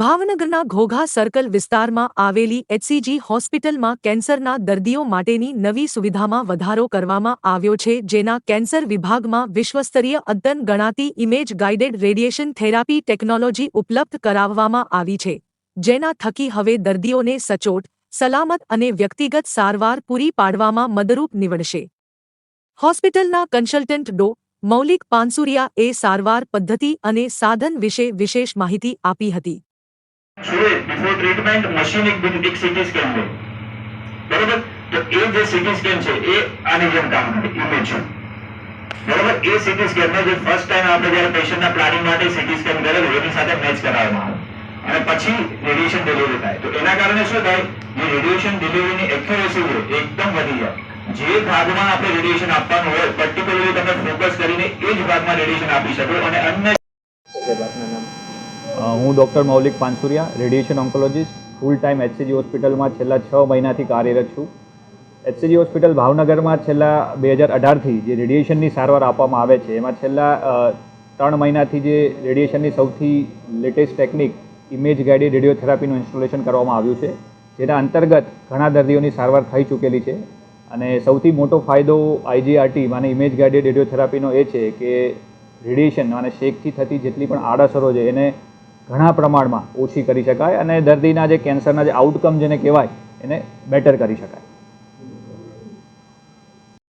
ભાવનગરના ઘોઘા સર્કલ વિસ્તારમાં આવેલી એચસીજી હોસ્પિટલમાં કેન્સરના દર્દીઓ માટેની નવી સુવિધામાં વધારો કરવામાં આવ્યો છે, જેના કેન્સર વિભાગમાં વિશ્વસ્તરીય અદ્યતન ગણાતી image guided radiation therapy technology ઉપલબ્ધ કરાવવામાં આવી છે, જેના થકી હવે દર્દીઓને સચોટ, સલામત અને વ્યક્તિગત સારવાર પૂરી પાડવામાં મદરૂપ નીવડશે. હોસ્પિટલના કન્સલ્ટન્ટ ડો. મૌલિક પાનસુરિયા એ સારવાર પદ્ધતિ અને સાધન વિશે વિશેષ માહિતી આપી હતી. શુએ બિફોર ટ્રીટમેન્ટ મશીન એક એક સીટી સ્કેન લે. બરોબર? તો એ જે સીટી સ્કેન છે, એ આની જેમ કામ કરે ઇમેજ બરોબર? એ સીટી સ્કેન ને જે ફર્સ્ટ ટાઈમ આપણે જ્યારે પેશન્ટના પ્લાનિંગ માટે સીટી સ્કેન કરેલું એની સાથે મેચ કરાવવામાં આવે. અને પછી રેડિયેશન ડિલિવરી થાય. તો એના કારણે શું થાય? જે રેડિયેશન ડિલિવરીની એક્યુરેસી હોય એકદમ વધી જાય. જે ભાગમાં આપણે રેડિયેશન આપવાનું હોય પર્ટિક્યુલરલી તમે ફોકસ કરીને એ જ ભાગમાં રેડિયેશન આપી શકો અને અન્ય હું doctor Maulik Pansuriya, radiation oncologist full time HCG હોસ્પિટલમાં છેલ્લા છ મહિનાથી કાર્યરત છું. એચસીજી હોસ્પિટલ ભાવનગરમાં છેલ્લા બે હજાર અઢારથી જે રેડિયેશનની સારવાર આપવામાં આવે છે, એમાં છેલ્લા ત્રણ મહિનાથી જે રેડિયેશનની સૌથી લેટેસ્ટ ટેકનિક, ઇમેજ ગાઈડેડ રેડિયોથેરાપીનું ઇન્સ્ટોલેશન કરવામાં આવ્યું છે, જેના અંતર્ગત ઘણા દર્દીઓની સારવાર થઈ ચૂકેલી છે. અને સૌથી મોટો ફાયદો આઈજીઆરટી માને ઇમેજ ગાઈડેડ રેડિયોથેરાપીનો એ છે કે રેડિયેશન અને શેકથી થતી જેટલી પણ આડઅસરો છે, એને ઘણા પ્રમાણમાં ઓછી કરી શકાય અને દર્દીના જે કેન્સરના જે આઉટકમ જેને કહેવાય એને બેટર કરી શકાય.